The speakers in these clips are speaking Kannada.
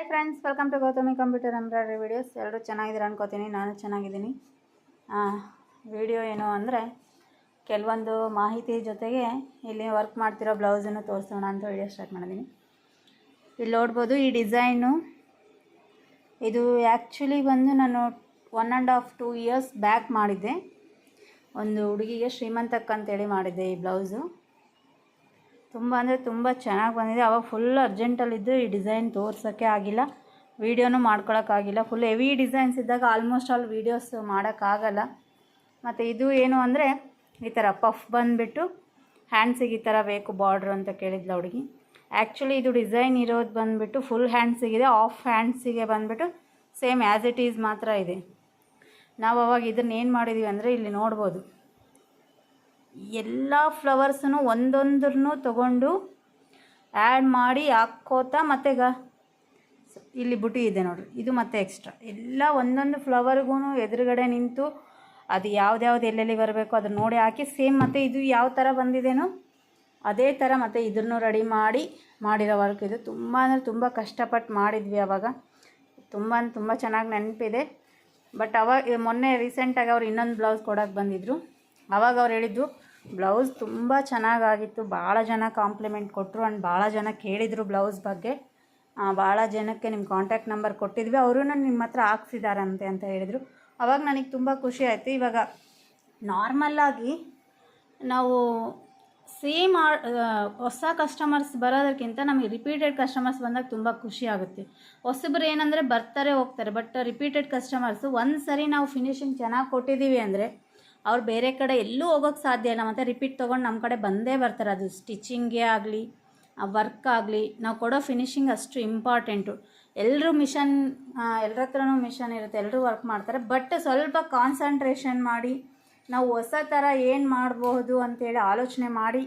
Hi friends welcome to Gautami computer embroidery videos ಎಲ್ಲರೂ ಚೆನ್ನಾಗಿದ್ದೀರ ಅನ್ಕೋತೀನಿ. ನಾನು ಚೆನ್ನಾಗಿದ್ದೀನಿ. ವಿಡಿಯೋ ಏನು ಅಂದರೆ ಕೆಲವೊಂದು ಮಾಹಿತಿ ಜೊತೆಗೆ ಇಲ್ಲಿ ವರ್ಕ್ ಮಾಡ್ತಿರೋ ಬ್ಲೌಸನ್ನು ತೋರಿಸೋಣ ಅಂತ ವಿಡಿಯೋ ಸ್ಟಾರ್ಟ್ ಮಾಡಿದ್ದೀನಿ. ಇಲ್ಲಿ ನೋಡ್ಬೋದು ಈ ಡಿಸೈನು ಇದು ಆ್ಯಕ್ಚುಲಿ ಬಂದು ನಾನು one and half two years back ಮಾಡಿದ್ದೆ. ಒಂದು ಹುಡುಗಿಗೆ ಶ್ರೀಮಂತಕ್ಕಂತೇಳಿ ಮಾಡಿದ್ದೆ ಈ ಬ್ಲೌಸು ತುಂಬ ಅಂದರೆ ತುಂಬ ಚೆನ್ನಾಗಿ ಬಂದಿದೆ. ಅವಾಗ ಫುಲ್ ಅರ್ಜೆಂಟಲ್ಲಿದ್ದು ಈ ಡಿಸೈನ್ ತೋರ್ಸೋಕ್ಕೆ ಆಗಿಲ್ಲ. ವೀಡಿಯೋನೂ ಮಾಡ್ಕೊಳಕ್ಕಾಗಿಲ್ಲ ಫುಲ್ ಹೆವಿ ಡಿಸೈನ್ಸ್ ಇದ್ದಾಗ ಆಲ್ಮೋಸ್ಟ್ ಆಲ್ ವೀಡಿಯೋಸ್ ಮಾಡೋಕ್ಕಾಗಲ್ಲ ಮತ್ತು ಇದು ಏನು ಅಂದರೆ ಈ ಥರ ಪಫ್ ಬಂದುಬಿಟ್ಟು ಹ್ಯಾಂಡ್ಸಿಗೆ ಈ ಥರ ಬೇಕು ಬಾರ್ಡ್ರ್ ಅಂತ ಕೇಳಿದ್ಲ ಹುಡುಗಿ. ಆ್ಯಕ್ಚುಲಿ ಇದು ಡಿಸೈನ್ ಇರೋದು ಬಂದುಬಿಟ್ಟು ಫುಲ್ ಹ್ಯಾಂಡ್ಸಿಗಿದೆ ಆಫ್ ಹ್ಯಾಂಡ್ಸಿಗೆ ಬಂದುಬಿಟ್ಟು ಸೇಮ್ ಆ್ಯಸ್ ಇಟ್ ಈಸ್ ಮಾತ್ರ ಇದೆ. ನಾವು ಅವಾಗ ಇದನ್ನೇನು ಮಾಡಿದ್ದೀವಿ ಅಂದರೆ ಇಲ್ಲಿ ನೋಡ್ಬೋದು. ಎಲ್ಲ ಫ್ಲವರ್ಸನ್ನು ಒಂದೊಂದ್ರೂ ತಗೊಂಡು ಆ್ಯಡ್ ಮಾಡಿ ಹಾಕ್ಕೋತಾ ಮತ್ತೆ ಗ ಇಲ್ಲಿ ಬುಟ್ಟಿ ಇದೆ ನೋಡ್ರಿ. ಇದು ಮತ್ತೆ ಎಕ್ಸ್ಟ್ರಾ ಎಲ್ಲ ಒಂದೊಂದು ಫ್ಲವರ್ಗೂ ಎದುರುಗಡೆ ನಿಂತು ಅದು ಯಾವ್ದ್ಯಾವ್ದು ಎಲ್ಲೆಲ್ಲಿ ಬರಬೇಕು ಅದನ್ನ ನೋಡಿ ಹಾಕಿ ಸೇಮ್ ಮತ್ತು ಇದು ಯಾವ ಥರ ಬಂದಿದೆನೋ ಅದೇ ಥರ ಮತ್ತು ಇದನ್ನು ರೆಡಿ ಮಾಡಿ, ಮಾಡಿರೋ ವರ್ಕ್ ಇದು. ತುಂಬ ಅಂದರೆ ತುಂಬ ಕಷ್ಟಪಟ್ಟು ಮಾಡಿದ್ವಿ ಅವಾಗ. ತುಂಬ ತುಂಬ ಚೆನ್ನಾಗಿ ನೆನಪಿದೆ. ಬಟ್ ಅವಾಗ ಮೊನ್ನೆ ರೀಸೆಂಟಾಗಿ ಅವ್ರು ಇನ್ನೊಂದು ಬ್ಲೌಸ್ ಕೊಡೋಕೆ ಬಂದಿದ್ದರು ಅವಾಗ ಅವ್ರು ಹೇಳಿದ್ದು ಬ್ಲೌಸ್ ತುಂಬ ಚೆನ್ನಾಗಾಗಿತ್ತು. ಭಾಳ ಜನ ಕಾಂಪ್ಲಿಮೆಂಟ್ ಕೊಟ್ಟರು ಆ್ಯಂಡ್ ಭಾಳ ಜನ ಕೇಳಿದರು ಬ್ಲೌಸ್ ಬಗ್ಗೆ. ಭಾಳ ಜನಕ್ಕೆ ನಿಮ್ಮ ಕಾಂಟ್ಯಾಕ್ಟ್ ನಂಬರ್ ಕೊಟ್ಟಿದ್ವಿ. ಅವರು ನಿಮ್ಮ ಹತ್ರ ಹಾಕ್ಸಿದಾರಂತೆ ಅಂತ ಹೇಳಿದರು. ಅವಾಗ ನನಗೆ ತುಂಬ ಖುಷಿ ಆಯಿತು. ಇವಾಗ ನಾರ್ಮಲ್ಲಾಗಿ ನಾವು ಸೇಮ್ ಹೊಸ ಕಸ್ಟಮರ್ಸ್ ಬರೋದಕ್ಕಿಂತ ನಮಗೆ ರಿಪೀಟೆಡ್ ಕಸ್ಟಮರ್ಸ್ ಬಂದಾಗ ತುಂಬ ಖುಷಿ ಆಗುತ್ತೆ. ಹೊಸಬ್ರು ಏನಂದರೆ ಬರ್ತಾರೆ ಹೋಗ್ತಾರೆ ಬಟ್ ರಿಪೀಟೆಡ್ ಕಸ್ಟಮರ್ಸು ಒಂದು ಸರಿ ನಾವು ಫಿನಿಶಿಂಗ್ ಚೆನ್ನಾಗಿ ಕೊಟ್ಟಿದ್ದೀವಿ ಅಂದರೆ ಅವ್ರು ಬೇರೆ ಕಡೆ ಎಲ್ಲೂ ಹೋಗೋಕ್ಕೆ ಸಾಧ್ಯ ಇಲ್ಲ. ಮತ್ತು ರಿಪೀಟ್ ತೊಗೊಂಡು ನಮ್ಮ ಕಡೆ ಬಂದೇ ಬರ್ತಾರೆ. ಅದು ಸ್ಟಿಚಿಂಗೇ ಆಗಲಿ ವರ್ಕ್ ಆಗಲಿ, ನಾವು ಕೊಡೋ ಫಿನಿಶಿಂಗ್ ಅಷ್ಟು ಇಂಪಾರ್ಟೆಂಟು ಎಲ್ಲರೂ ಮಿಷನ್ ಎಲ್ಲರ ಹತ್ರನೂ ಮಿಷನ್ ಇರುತ್ತೆ. ಎಲ್ಲರೂ ವರ್ಕ್ ಮಾಡ್ತಾರೆ. ಬಟ್ ಸ್ವಲ್ಪ ಕಾನ್ಸಂಟ್ರೇಷನ್ ಮಾಡಿ, ನಾವು ಹೊಸ ಥರ ಏನು ಮಾಡಬಹುದು ಅಂತೇಳಿ ಆಲೋಚನೆ ಮಾಡಿ,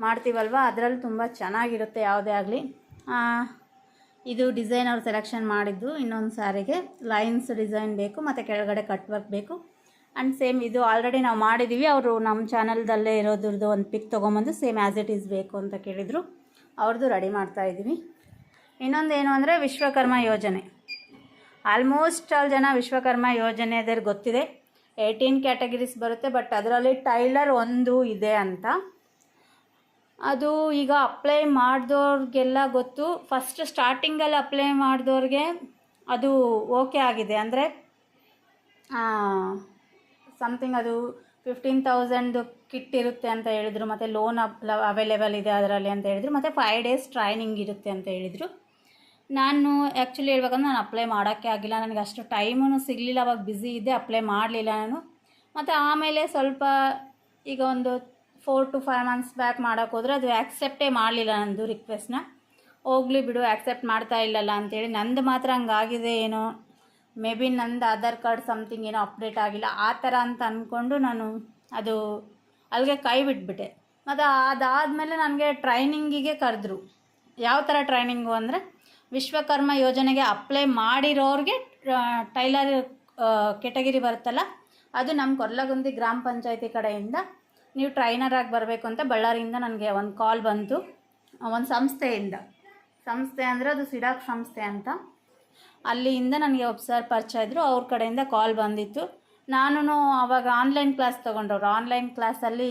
ಮಾಡ್ತೀವಲ್ವ? ಅದರಲ್ಲಿ ತುಂಬ ಚೆನ್ನಾಗಿರುತ್ತೆ. ಯಾವುದೇ ಆಗಲಿ. ಇದು ಡಿಸೈನ್ ಅವ್ರು ಸೆಲೆಕ್ಷನ್ ಮಾಡಿದ್ದು ಇನ್ನೊಂದು ಸಾರಿಗೆ. ಲೈನ್ಸ್ ಡಿಸೈನ್ ಬೇಕು, ಮತ್ತು ಕೆಳಗಡೆ ಕಟ್ ವರ್ಕ್ ಬೇಕು. ಆ್ಯಂಡ್ ಸೇಮ್ ಇದು ಆಲ್ರೆಡಿ ನಾವು ಮಾಡಿದ್ದೀವಿ ಅವರು ನಮ್ಮ ಚಾನಲ್ದಲ್ಲೇ ಇರೋದ್ರದ್ದು ಒಂದು ಪಿಕ್ ತೊಗೊಂಬಂದು ಸೇಮ್ ಆ್ಯಸ್ ಇಟ್ ಈಸ್ ಬೇಕು ಅಂತ ಕೇಳಿದರು. ಅವ್ರದ್ದು ರೆಡಿ ಮಾಡ್ತಾ ಇದ್ದೀವಿ ಇನ್ನೊಂದು ಏನು ಅಂದರೆ ವಿಶ್ವಕರ್ಮ ಯೋಜನೆ. ಆಲ್ಮೋಸ್ಟ್ ಆಲ್ ಜನ ವಿಶ್ವಕರ್ಮ ಯೋಜನೆ ಅದರ ಗೊತ್ತಿದೆ. ಏಯ್ಟೀನ್ ಕ್ಯಾಟಗರೀಸ್ ಬರುತ್ತೆ ಬಟ್ ಅದರಲ್ಲಿ ಟೈಲರ್ ಒಂದು ಇದೆ ಅಂತ. ಅದು ಈಗ ಅಪ್ಲೈ ಮಾಡಿದವ್ರಿಗೆಲ್ಲ ಗೊತ್ತು. ಫಸ್ಟ್ ಸ್ಟಾರ್ಟಿಂಗಲ್ಲಿ ಅಪ್ಲೈ ಮಾಡಿದವ್ರಿಗೆ ಅದು ಓಕೆ ಆಗಿದೆ. ಅಂದರೆ ಸಮಥಿಂಗ್ ಅದು ಫಿಫ್ಟೀನ್ ತೌಸಂಡ್ ಕಿಟ್ ಇರುತ್ತೆ ಅಂತ ಹೇಳಿದರು, ಮತ್ತು ಲೋನ್ ಅವೈಲೇಬಲ್ ಇದೆ ಅದರಲ್ಲಿ ಅಂತ ಹೇಳಿದರು, ಮತ್ತು ಫೈವ್ ಡೇಸ್ ಟ್ರೈನಿಂಗ್ ಇರುತ್ತೆ ಅಂತ ಹೇಳಿದರು. ನಾನು ಆ್ಯಕ್ಚುಲಿ ಹೇಳ್ಬೇಕಂದ್ರೆ ನಾನು ಅಪ್ಲೈ ಮಾಡೋಕ್ಕೆ ಆಗಿಲ್ಲ, ನನಗೆ ಅಷ್ಟು ಟೈಮೂ ಸಿಗಲಿಲ್ಲ, ಅವಾಗ ಬ್ಯುಸಿ ಇದ್ದೆ ಅಪ್ಲೈ ಮಾಡಲಿಲ್ಲ ನಾನು. ಮತ್ತು ಆಮೇಲೆ ಸ್ವಲ್ಪ ಈಗ ಒಂದು four to five months back ಮಾಡೋಕ್ಕೆ ಹೋದರೆ ಅದು ಆ್ಯಕ್ಸೆಪ್ಟೇ ಮಾಡಲಿಲ್ಲ ನಂದು ರಿಕ್ವೆಸ್ಟ್ನ ಹೋಗಲಿ ಬಿಡು ಆ್ಯಕ್ಸೆಪ್ಟ್ ಮಾಡ್ತಾ ಇಲ್ಲಲ್ಲ ಅಂತೇಳಿ ನಂದು ಮಾತ್ರ ಹಂಗಾಗಿದೆ ಏನೋ. ಮೇ ಬಿ ನಂದು ಆಧಾರ್ ಕಾರ್ಡ್ ಸಮಥಿಂಗ್ ಏನೋ ಅಪ್ಡೇಟ್ ಆಗಿಲ್ಲ. ಆ ಥರ ಅಂತ ಅಂದ್ಕೊಂಡು ನಾನು ಅದು ಅಲ್ಲಿಗೆ ಕೈ ಬಿಟ್ಬಿಟ್ಟೆ. ಮತ್ತು ಅದಾದಮೇಲೆ ನನಗೆ ಟ್ರೈನಿಂಗಿಗೆ ಕರೆದ್ರು. ಯಾವ ಥರ ಟ್ರೈನಿಂಗು ಅಂದರೆ ವಿಶ್ವಕರ್ಮ ಯೋಜನೆಗೆ ಅಪ್ಲೈ ಮಾಡಿರೋರಿಗೆ ಟೈಲರ್ ಕೆಟಗಿರಿ ಬರುತ್ತಲ್ಲ, ಅದು ನಮ್ಮ ಕೊರ್ಲಗುಂದಿ ಗ್ರಾಮ ಪಂಚಾಯತಿ ಕಡೆಯಿಂದ ನೀವು ಟ್ರೈನರ್ ಆಗಿ ಬರಬೇಕು ಅಂತ ಬಳ್ಳಾರಿಯಿಂದ ನನಗೆ ಒಂದು ಕಾಲ್ ಬಂತು. ಒಂದು ಸಂಸ್ಥೆಯಿಂದ. ಸಂಸ್ಥೆ ಅಂದರೆ ಅದು ಸಿಡಾಕ್ ಸಂಸ್ಥೆ ಅಂತ. ಅಲ್ಲಿಂದ ನನಗೆ ಒಬ್ಬ ಸರ್ ಪರಿಚಯ ಇದ್ದರು ಅವ್ರ ಕಡೆಯಿಂದ ಕಾಲ್ ಬಂದಿತ್ತು. ನಾನು ಅವಾಗ ಆನ್ಲೈನ್ ಕ್ಲಾಸ್ ತೊಗೊಂಡವ್ರು. ಆನ್ಲೈನ್ ಕ್ಲಾಸಲ್ಲಿ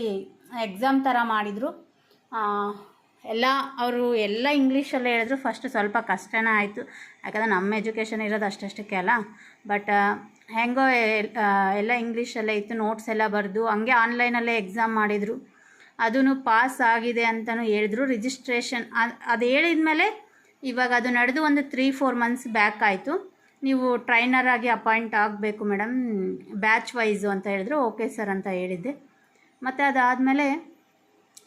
ಎಕ್ಸಾಮ್ ಥರ ಮಾಡಿದರು. ಎಲ್ಲ, ಅವರು ಎಲ್ಲ ಇಂಗ್ಲೀಷಲ್ಲೇ ಹೇಳಿದ್ರು. ಫಸ್ಟ್ ಸ್ವಲ್ಪ ಕಷ್ಟನೇ ಆಯಿತು. ಯಾಕಂದರೆ ನಮ್ಮ ಎಜುಕೇಷನ್ ಇರೋದು ಅಷ್ಟಷ್ಟಕ್ಕೆ ಅಲ್ಲ. ಬಟ್ ಹೆಂಗೋ ಎಲ್ಲ ಇಂಗ್ಲೀಷಲ್ಲೇ ಇತ್ತು. ನೋಟ್ಸ್ ಎಲ್ಲ ಬರೆದು ಹಂಗೆ ಆನ್ಲೈನಲ್ಲೇ ಎಕ್ಸಾಮ್ ಮಾಡಿದರು. ಅದೂ ಪಾಸ್ ಆಗಿದೆ ಅಂತಲೂ ಹೇಳಿದ್ರು. ರಿಜಿಸ್ಟ್ರೇಷನ್ ಅದು ಹೇಳಿದ ಮೇಲೆ ಇವಾಗ ಅದು ನಡೆದು ಒಂದು ತ್ರೀ ಫೋರ್ ಮಂತ್ಸ್ ಬ್ಯಾಕ್ ಆಯಿತು. ನೀವು ಟ್ರೈನರ್ ಆಗಿ ಅಪಾಯಿಂಟ್ ಆಗಬೇಕು ಮೇಡಮ್ ಬ್ಯಾಚ್ ವೈಸು ಅಂತ ಹೇಳಿದ್ರು. ಓಕೆ ಸರ್ ಅಂತ ಹೇಳಿದ್ದೆ. ಮತ್ತು ಅದಾದಮೇಲೆ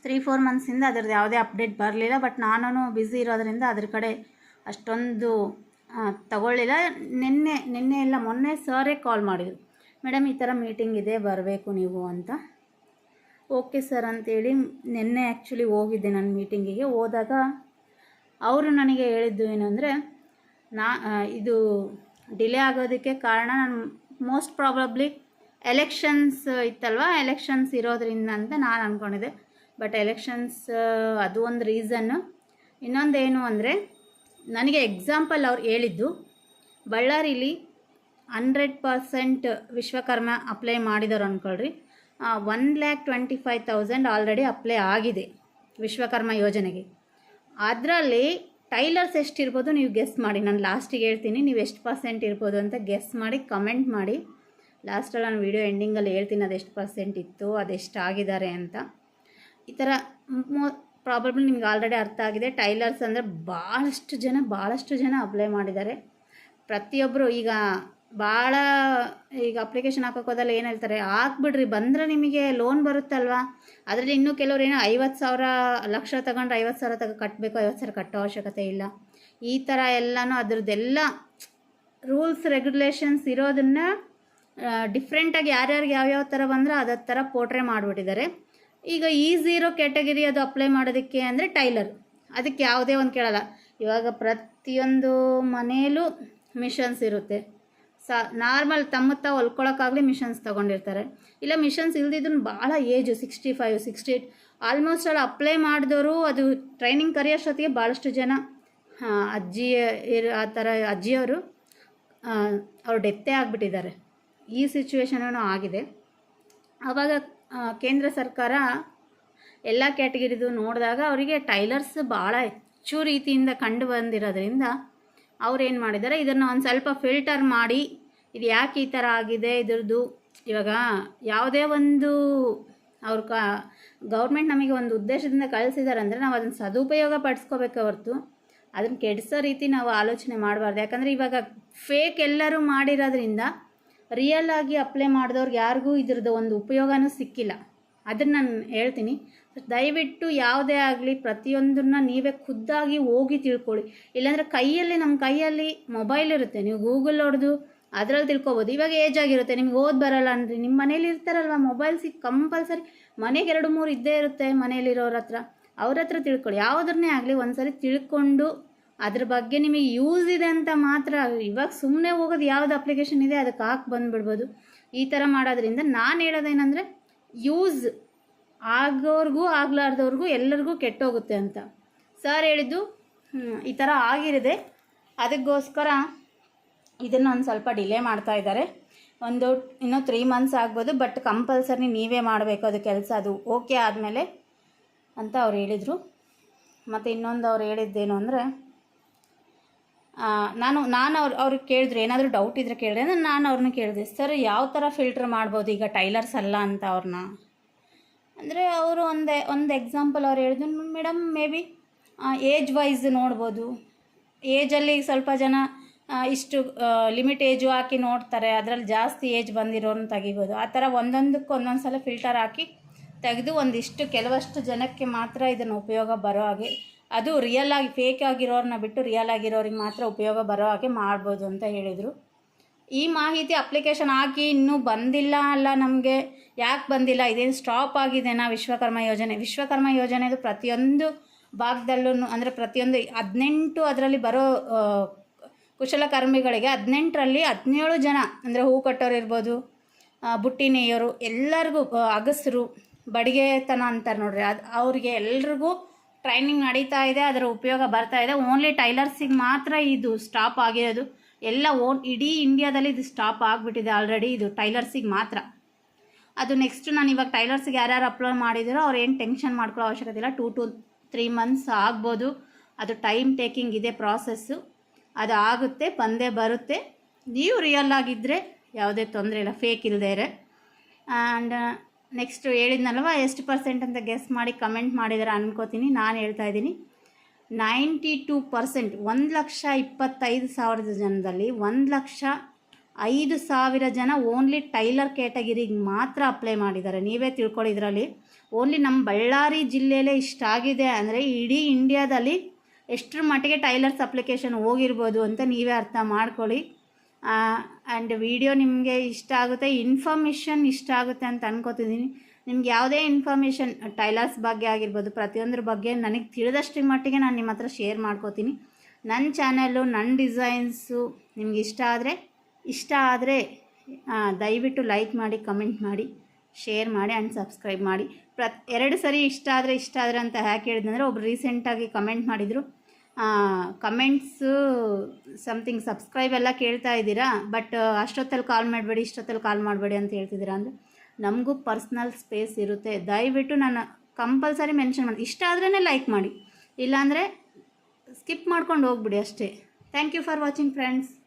ತ್ರೀ ಫೋರ್ ಮಂತ್ಸಿಂದ ಅದ್ರದ್ದು ಯಾವುದೇ ಅಪ್ಡೇಟ್ ಬರಲಿಲ್ಲ. ಬಟ್ ನಾನು ಬ್ಯುಸಿ ಇರೋದ್ರಿಂದ ಅದ್ರ ಕಡೆ ಅಷ್ಟೊಂದು ತಗೊಳ್ಳಿಲ್ಲ. ನಿನ್ನೆ ನಿನ್ನೆ ಇಲ್ಲ, ಮೊನ್ನೆ ಸರೇ ಕಾಲ್ ಮಾಡಿದರು. ಮೇಡಮ್ ಈ ಥರ ಮೀಟಿಂಗ್ ಇದೆ, ಬರಬೇಕು ನೀವು ಅಂತ. ಓಕೆ ಸರ್ ಅಂತೇಳಿ ನಿನ್ನೆ ಆ್ಯಕ್ಚುಲಿ ಹೋಗಿದ್ದೆ ನಾನು ಮೀಟಿಂಗಿಗೆ ಹೋದಾಗ ಅವರು ನನಗೆ ಹೇಳಿದ್ದು ಏನಂದರೆ ನಾ ಆ, ಇದು ಡಿಲೇ ಆಗೋದಕ್ಕೆ ಕಾರಣ ನಾನು ಮೋಸ್ಟ್ ಪ್ರಾಬಬ್ಲಿ ಎಲೆಕ್ಷನ್ಸ್ ಇತ್ತಲ್ವ? ಎಲೆಕ್ಷನ್ಸ್ ಇರೋದ್ರಿಂದ ಅಂತ ನಾನು ಅಂದ್ಕೊಂಡಿದ್ದೆ ಬಟ್ ಎಲೆಕ್ಷನ್ಸ್ ಅದು ಒಂದು ರೀಸನ್ನು ಇನ್ನೊಂದೇನು ಅಂದರೆ ನನಗೆ ಎಕ್ಸಾಂಪಲ್ ಅವ್ರು ಹೇಳಿದ್ದು ಬಳ್ಳಾರಿಲಿ ಹಂಡ್ರೆಡ್ ಪರ್ಸೆಂಟ್ ವಿಶ್ವಕರ್ಮ ಅಪ್ಲೈ ಮಾಡಿದವರು ಅಂದ್ಕೊಳ್ರಿ one lakh twenty five thousand already apply ಆಗಿದೆ ವಿಶ್ವಕರ್ಮ ಯೋಜನೆಗೆ. ಅದರಲ್ಲಿ ಟೈಲರ್ಸ್ ಎಷ್ಟಿರ್ಬೋದು ನೀವು ಗೆಸ್ ಮಾಡಿ, ನಾನು ಲಾಸ್ಟಿಗೆ ಹೇಳ್ತೀನಿ, ನೀವು ಎಷ್ಟು ಪರ್ಸೆಂಟ್ ಇರ್ಬೋದು ಅಂತ ಗೆಸ್ ಮಾಡಿ, ಕಮೆಂಟ್ ಮಾಡಿ. ಲಾಸ್ಟಲ್ಲಿ ನಾನು ವೀಡಿಯೋ ಎಂಡಿಂಗಲ್ಲಿ ಹೇಳ್ತೀನಿ ಅದೆಷ್ಟು ಪರ್ಸೆಂಟ್ ಇತ್ತು ಅದೆಷ್ಟು ಆಗಿದ್ದಾರೆ ಅಂತ. ಈ ಥರ ಮೋ ಪ್ರಾಬ್ಲಮ್ ನಿಮ್ಗೆ ಆಲ್ರೆಡಿ ಅರ್ಥ ಆಗಿದೆ. ಟೈಲರ್ಸ್ ಅಂದರೆ ಭಾಳಷ್ಟು ಜನ ಭಾಳಷ್ಟು ಜನ ಅಪ್ಲೈ ಮಾಡಿದ್ದಾರೆ. ಪ್ರತಿಯೊಬ್ಬರು ಈಗ ಭಾಳ ಈಗ ಅಪ್ಲಿಕೇಶನ್ ಹಾಕೋಕೆ ಹೋದಲ್ಲ ಏನು ಹೇಳ್ತಾರೆ ಹಾಕ್ಬಿಡ್ರಿ ಬಂದರೆ ನಿಮಗೆ ಲೋನ್ ಬರುತ್ತಲ್ವಾ ಅದರಲ್ಲಿ ಇನ್ನೂ ಕೆಲವ್ರು ಏನೋ ಐವತ್ತು ಸಾವಿರ, ಲಕ್ಷ ತಗೊಂಡ್ರೆ ಐವತ್ತು ಸಾವಿರ ತಗೋ ಕಟ್ಟಬೇಕು ಐವತ್ತು ಸಾವಿರ ಕಟ್ಟೋ ಅವಶ್ಯಕತೆ ಇಲ್ಲ. ಈ ಥರ ಎಲ್ಲನೂ ಅದ್ರದ್ದೆಲ್ಲ ರೂಲ್ಸ್ ರೆಗ್ಯುಲೇಷನ್ಸ್ ಇರೋದನ್ನ ಡಿಫ್ರೆಂಟಾಗಿ ಯಾರ್ಯಾರಿಗೆ ಯಾವ್ಯಾವ ಥರ ಬಂದರೆ ಅದರ ಥರ ಪೋಟ್ರೆ ಮಾಡಿಬಿಟ್ಟಿದ್ದಾರೆ. ಈಗ ಈಸಿ ಇರೋ ಕ್ಯಾಟಗರಿ ಅದು ಅಪ್ಲೈ ಮಾಡೋದಕ್ಕೆ ಅಂದರೆ ಟೈಲರ್ ಅದಕ್ಕೆ ಯಾವುದೇ ಒಂದು ಕೇಳಲ್ಲ. ಇವಾಗ ಪ್ರತಿಯೊಂದು ಮನೆಯಲ್ಲೂ ಮಿಷನ್ಸ್ ಇರುತ್ತೆ. ಸ, ನಾರ್ಮಲ್ ತಮ್ಮ ತಾವು ಹೊಲ್ಕೊಳಕ್ಕಾಗಲಿ ಮಿಷನ್ಸ್ ತೊಗೊಂಡಿರ್ತಾರೆ. ಇಲ್ಲ ಮಿಷನ್ಸ್ ಇಲ್ದಿದ್ರು ಭಾಳ age sixty five sixty eight almost ಅಲ್ಲಿ ಅಪ್ಲೈ ಮಾಡಿದವರು ಅದು ಟ್ರೈನಿಂಗ್ ಕರೆಯೋಷ್ಟೊತ್ತಿಗೆ ಭಾಳಷ್ಟು ಜನ ಅಜ್ಜಿ, ಇರೋ, ಆ ಥರ ಅಜ್ಜಿಯವರು ಅವ್ರು ಡೆತ್ತೇ ಆಗಿಬಿಟ್ಟಿದ್ದಾರೆ. ಈ ಸಿಚುವೇಶನೂ ಆಗಿದೆ. ಆವಾಗ ಕೇಂದ್ರ ಸರ್ಕಾರ ಎಲ್ಲ ಕ್ಯಾಟಗಿರಿದು ನೋಡಿದಾಗ ಅವರಿಗೆ ಟೈಲರ್ಸ್ ಭಾಳ ಹೆಚ್ಚು ರೀತಿಯಿಂದ ಕಂಡು ಬಂದಿರೋದ್ರಿಂದ ಅವ್ರೇನು ಮಾಡಿದ್ದಾರೆ? ಇದನ್ನು ಒಂದು ಸ್ವಲ್ಪ ಫಿಲ್ಟರ್ ಮಾಡಿ, ಇದು ಯಾಕೆ ಈ ಥರ ಆಗಿದೆ ಇದ್ರದ್ದು? ಇವಾಗ ಯಾವುದೇ ಒಂದು ಅವ್ರ ಕ ಗೌರ್ಮೆಂಟ್ ನಮಗೆ ಒಂದು ಉದ್ದೇಶದಿಂದ ಕಳಿಸಿದ್ದಾರೆ ಅಂದರೆ ನಾವು ಅದನ್ನು ಸದುಪಯೋಗ ಪಡಿಸ್ಕೋಬೇಕೆ ಹೊರತು. ಅದನ್ನು ಕೆಡಿಸೋ ರೀತಿ ನಾವು ಆಲೋಚನೆ ಮಾಡಬಾರ್ದು. ಯಾಕಂದರೆ ಇವಾಗ ಫೇಕ್ ಎಲ್ಲರೂ ಮಾಡಿರೋದ್ರಿಂದ ರಿಯಲ್ ಆಗಿ ಅಪ್ಲೈ ಮಾಡಿದವ್ರಿಗೆ ಯಾರಿಗೂ ಇದ್ರದ್ದು ಒಂದು ಉಪಯೋಗನೂ ಸಿಕ್ಕಿಲ್ಲ. ಅದನ್ನು ನಾನು ಹೇಳ್ತೀನಿ. ದಯವಿಟ್ಟು ಯಾವುದೇ ಆಗಲಿ ಪ್ರತಿಯೊಂದನ್ನ ನೀವೇ ಖುದ್ದಾಗಿ ಹೋಗಿ ತಿಳ್ಕೊಳ್ಳಿ. ಇಲ್ಲಾಂದರೆ ಕೈಯಲ್ಲಿ ನಮ್ಮ ಕೈಯಲ್ಲಿ ಮೊಬೈಲ್ ಇರುತ್ತೆ. ನೀವು ಗೂಗಲ್ ಹೊಡೆದು ಅದರಲ್ಲಿ ತಿಳ್ಕೊಬೋದು. ಇವಾಗ ಏಜ್ ಆಗಿರುತ್ತೆ. ನಿಮ್ಗೆ ಓದ್ ಬರಲ್ಲ ಅಂದರೆ ನಿಮ್ಮ ಮನೇಲಿ ಇರ್ತಾರಲ್ವ ಮೊಬೈಲ್ ಸಿಕ್ ಕಂಪಲ್ಸರಿ ಮನೆಗೆ ಎರಡು ಮೂರು ಇದ್ದೇ ಇರುತ್ತೆ ಮನೇಲಿರೋರ ಹತ್ರ. ಅವ್ರ ಹತ್ರ ತಿಳ್ಕೊಳ್ಳಿ. ಯಾವುದನ್ನೇ ಆಗಲಿ ಒಂದ್ಸರಿ ತಿಳ್ಕೊಂಡು ಅದ್ರ ಬಗ್ಗೆ ನಿಮಗೆ ಯೂಸ್ ಇದೆ ಅಂತ ಮಾತ್ರ ಇವಾಗ ಸುಮ್ಮನೆ ಹೋಗೋದು ಯಾವ್ದು ಅಪ್ಲಿಕೇಶನ್ ಇದೆ ಅದಕ್ಕೆ ಹಾಕಿ ಬಂದುಬಿಡ್ಬೋದು. ಈ ಥರ ಮಾಡೋದ್ರಿಂದ ನಾನು ಹೇಳೋದೇನಂದರೆ ಯೂಸ್ ಆಗೋರ್ಗೂ ಆಗ್ಲಾರ್ದವ್ರಿಗೂ ಎಲ್ಲರಿಗೂ ಕೆಟ್ಟೋಗುತ್ತೆ ಅಂತ. ಸರ್ ಹೇಳಿದ್ದು ಈ ಥರ ಆಗಿರಿದೆ ಅದಕ್ಕೋಸ್ಕರ ಇದನ್ನು ಒಂದು ಸ್ವಲ್ಪ ಡಿಲೇ ಮಾಡ್ತಾ ಇದ್ದಾರೆ. ಒಂದು, ಇನ್ನೂ ತ್ರೀ ಮಂತ್ಸ್ ಆಗ್ಬೋದು ಬಟ್ ಕಂಪಲ್ಸರಿ ನೀವೇ ಮಾಡಬೇಕು ಅದು ಕೆಲಸ. ಅದು ಓಕೆ ಆದಮೇಲೆ, ಅಂತ ಅವ್ರು ಹೇಳಿದರು. ಮತ್ತು ಇನ್ನೊಂದು ಅವ್ರು ಹೇಳಿದ್ದೇನು ಅಂದರೆ ನಾನು ನಾನು ಅವ್ರು, ಅವ್ರಿಗೆ ಕೇಳಿದ್ರು, ಏನಾದರೂ ಡೌಟ್ ಇದ್ದರೆ ಕೇಳಿದ್ರೆ, ನಾನು ಅವ್ರನ್ನ ಕೇಳಿದೆ ಸರ್ ಯಾವ ಥರ ಫಿಲ್ಟ್ರ್ ಮಾಡ್ಬೋದು ಈಗ ಟೈಲರ್ಸ್ ಅಲ್ಲ ಅಂತ ಅವ್ರನ್ನ ಅಂದರೆ ಅವರು ಒಂದೇ, ಒಂದು ಎಕ್ಸಾಂಪಲ್ ಅವ್ರು ಹೇಳಿದ್ರು. Madam maybe age wise ನೋಡ್ಬೋದು. ಏಜಲ್ಲಿ ಸ್ವಲ್ಪ ಜನ ಇಷ್ಟು ಲಿಮಿಟ್ ಏಜು ಹಾಕಿ ನೋಡ್ತಾರೆ. ಅದರಲ್ಲಿ ಜಾಸ್ತಿ ಏಜ್ ಬಂದಿರೋನು ತೆಗಿಬೋದು. ಆ ಥರ ಒಂದೊಂದಕ್ಕೆ ಒಂದೊಂದು ಸಲ ಫಿಲ್ಟರ್ ಹಾಕಿ ತೆಗೆದು ಒಂದಿಷ್ಟು ಕೆಲವಷ್ಟು ಜನಕ್ಕೆ ಮಾತ್ರ ಇದನ್ನು ಉಪಯೋಗ ಬರೋ ಹಾಗೆ, ಅದು ರಿಯಲ್ ಆಗಿ ಫೇಕ್ ಆಗಿರೋರನ್ನ ಬಿಟ್ಟು ರಿಯಲ್ ಆಗಿರೋರಿಗೆ ಮಾತ್ರ ಉಪಯೋಗ ಬರೋ ಹಾಗೆ ಮಾಡ್ಬೋದು ಅಂತ ಹೇಳಿದರು. ಈ ಮಾಹಿತಿ ಅಪ್ಲಿಕೇಶನ್ ಹಾಕಿ ಇನ್ನೂ ಬಂದಿಲ್ಲ ಅಲ್ಲ ನಮಗೆ. ಯಾಕೆ ಬಂದಿಲ್ಲ? ಇದೇನು ಸ್ಟಾಪ್ ಆಗಿದೆನಾ ವಿಶ್ವಕರ್ಮ ಯೋಜನೆ? ವಿಶ್ವಕರ್ಮ ಯೋಜನೆದು ಪ್ರತಿಯೊಂದು ಭಾಗದಲ್ಲೂ ಅಂದರೆ ಪ್ರತಿಯೊಂದು ಹದಿನೆಂಟು ಅದರಲ್ಲಿ ಬರೋ ಕುಶಲಕರ್ಮಿಗಳಿಗೆ ಹದಿನೆಂಟರಲ್ಲಿ ಹದಿನೇಳು ಜನ ಅಂದರೆ ಹೂ ಕಟ್ಟೋರು ಇರ್ಬೋದು ಬುಟ್ಟಿ ನೇಯೋರು, ಎಲ್ಲರಿಗೂ ಅಗಸರು, ಬಡಿಗೆತನ ಅಂತಾರೆ ನೋಡ್ರಿ. ಅದು ಅವ್ರಿಗೆ ಎಲ್ರಿಗೂ ಟ್ರೈನಿಂಗ್ ನಡೀತಾ ಇದೆ, ಅದರ ಉಪಯೋಗ ಬರ್ತಾ ಇದೆ. ಓನ್ಲಿ ಟೈಲರ್ಸಿಗೆ ಮಾತ್ರ ಇದು ಸ್ಟಾಪ್ ಆಗಿರೋದು. ಎಲ್ಲ ಓನ್ ಇಡೀ ಇಂಡಿಯಾದಲ್ಲಿ ಇದು ಸ್ಟಾಪ್ ಆಗಿಬಿಟ್ಟಿದೆ ಆಲ್ರೆಡಿ ಇದು ಟೈಲರ್ಸಿಗೆ ಮಾತ್ರ. ಅದು ನೆಕ್ಸ್ಟ್ ನಾನು ಇವಾಗ ಟೈಲರ್ಸಿಗೆ ಯಾರ್ಯಾರು ಅಪ್ಲೋಡ್ ಮಾಡಿದಿರೋ ಅವ್ರು ಏನು ಟೆನ್ಷನ್ ಮಾಡ್ಕೊಳ್ಳೋ ಅವಶ್ಯಕತೆ ಇಲ್ಲ. ಟೂ ಟು ತ್ರೀ ಮಂತ್ಸ್ ಆಗ್ಬೋದು. ಅದು ಟೈಮ್ ಟೇಕಿಂಗ್ ಇದೆ ಪ್ರಾಸೆಸ್ಸು ಅದು ಆಗುತ್ತೆ, ಬಂದೇ ಬರುತ್ತೆ. ನೀವು ರಿಯಲ್ ಆಗಿದ್ದರೆ ಯಾವುದೇ ತೊಂದರೆ ಇಲ್ಲ ಫೇಕ್ ಇಲ್ಲದೆ ಆ್ಯಂಡ್ ನೆಕ್ಸ್ಟ್ ಹೇಳಿದ್ನಲ್ವ, ಎಷ್ಟು ಪರ್ಸೆಂಟ್ ಅಂತ ಗೆಸ್ ಮಾಡಿ ಕಮೆಂಟ್ ಮಾಡಿದಾರೆ ಅನ್ಕೋತೀನಿ. ನಾನು ಹೇಳ್ತಾ ಇದ್ದೀನಿ. ನೈಂಟಿ ಟೂ ಪರ್ಸೆಂಟ್, ಒಂದು ಲಕ್ಷ ಇಪ್ಪತ್ತೈದು ಸಾವಿರದ ಜನದಲ್ಲಿ ಒಂದು ಲಕ್ಷ ಐದು ಸಾವಿರ ಜನ ಓನ್ಲಿ ಟೈಲರ್ ಕ್ಯಾಟಗಿರಿಗೆ ಮಾತ್ರ ಅಪ್ಲೈ ಮಾಡಿದ್ದಾರೆ. ನೀವೇ ತಿಳ್ಕೊಳ್ಳಿ ಇದರಲ್ಲಿ. ಓನ್ಲಿ ನಮ್ಮ ಬಳ್ಳಾರಿ ಜಿಲ್ಲೆಯಲ್ಲೇ ಇಷ್ಟಾಗಿದೆ ಅಂದರೆ ಇಡೀ ಇಂಡಿಯಾದಲ್ಲಿ ಎಷ್ಟರ ಮಟ್ಟಿಗೆ ಟೈಲರ್ಸ್ ಅಪ್ಲಿಕೇಶನ್ ಹೋಗಿರ್ಬೋದು ಅಂತ ನೀವೇ ಅರ್ಥ ಮಾಡ್ಕೊಳ್ಳಿ. ಆ್ಯಂಡ್ ವಿಡಿಯೋ ನಿಮಗೆ ಇಷ್ಟ ಆಗುತ್ತೆ, ಇನ್ಫಾರ್ಮೇಷನ್ ಇಷ್ಟ ಆಗುತ್ತೆ ಅಂತ ಅನ್ಕೋತಿದ್ದೀನಿ. ನಿಮ್ಗೆ ಯಾವುದೇ ಇನ್ಫಾರ್ಮೇಷನ್ ಟೈಲರ್ಸ್ ಬಗ್ಗೆ ಆಗಿರ್ಬೋದು, ಪ್ರತಿಯೊಂದ್ರ ಬಗ್ಗೆ ನನಗೆ ತಿಳಿದಷ್ಟು ಮಟ್ಟಿಗೆ ನಾನು ನಿಮ್ಮ ಹತ್ರ ಶೇರ್ ಮಾಡ್ಕೋತೀನಿ. ನನ್ನ ಚಾನಲ್ಲು ನನ್ನ ಡಿಸೈನ್ಸು ನಿಮ್ಗೆ ಇಷ್ಟ ಆದರೆ ಇಷ್ಟ ಆದರೆ ದಯವಿಟ್ಟು ಲೈಕ್ ಮಾಡಿ ಕಮೆಂಟ್ ಮಾಡಿ ಶೇರ್ ಮಾಡಿ ಆ್ಯಂಡ್ ಸಬ್ಸ್ಕ್ರೈಬ್ ಮಾಡಿ. ಪ್ರತ್, ಎರಡು ಸರಿ ಇಷ್ಟ ಆದರೆ ಇಷ್ಟ ಆದರೆ ಅಂತ ಯಾಕೆ ಹೇಳಿದ್ನಂದರೆ ಒಬ್ರು ರೀಸೆಂಟಾಗಿ ಕಮೆಂಟ್ ಮಾಡಿದರು. ಕಮೆಂಟ್ಸು ಸಮಥಿಂಗ್ ಸಬ್ಸ್ಕ್ರೈಬ್ ಎಲ್ಲ ಕೇಳ್ತಾ ಇದ್ದೀರಾ ಬಟ್ ಅಷ್ಟೊತ್ತಲ್ಲಿ ಕಾಲ್ ಮಾಡಬೇಡಿ, ಇಷ್ಟೊತ್ತಲ್ಲಿ ಕಾಲ್ ಮಾಡಬೇಡಿ ಅಂತ ಹೇಳ್ತಿದ್ದೀರಾ ಅಂದರೆ ನಮಗೂ ಪರ್ಸ್ನಲ್ ಸ್ಪೇಸ್ ಇರುತ್ತೆ. ದಯವಿಟ್ಟು ನಾನು ಕಂಪಲ್ಸರಿ ಮೆನ್ಷನ್ ಮಾಡಿ. ಇಷ್ಟ ಆದ್ರೇ ಲೈಕ್ ಮಾಡಿ. ಇಲ್ಲಾಂದರೆ ಸ್ಕಿಪ್ ಮಾಡ್ಕೊಂಡು ಹೋಗ್ಬಿಡಿ ಅಷ್ಟೇ. Thank you for watching friends.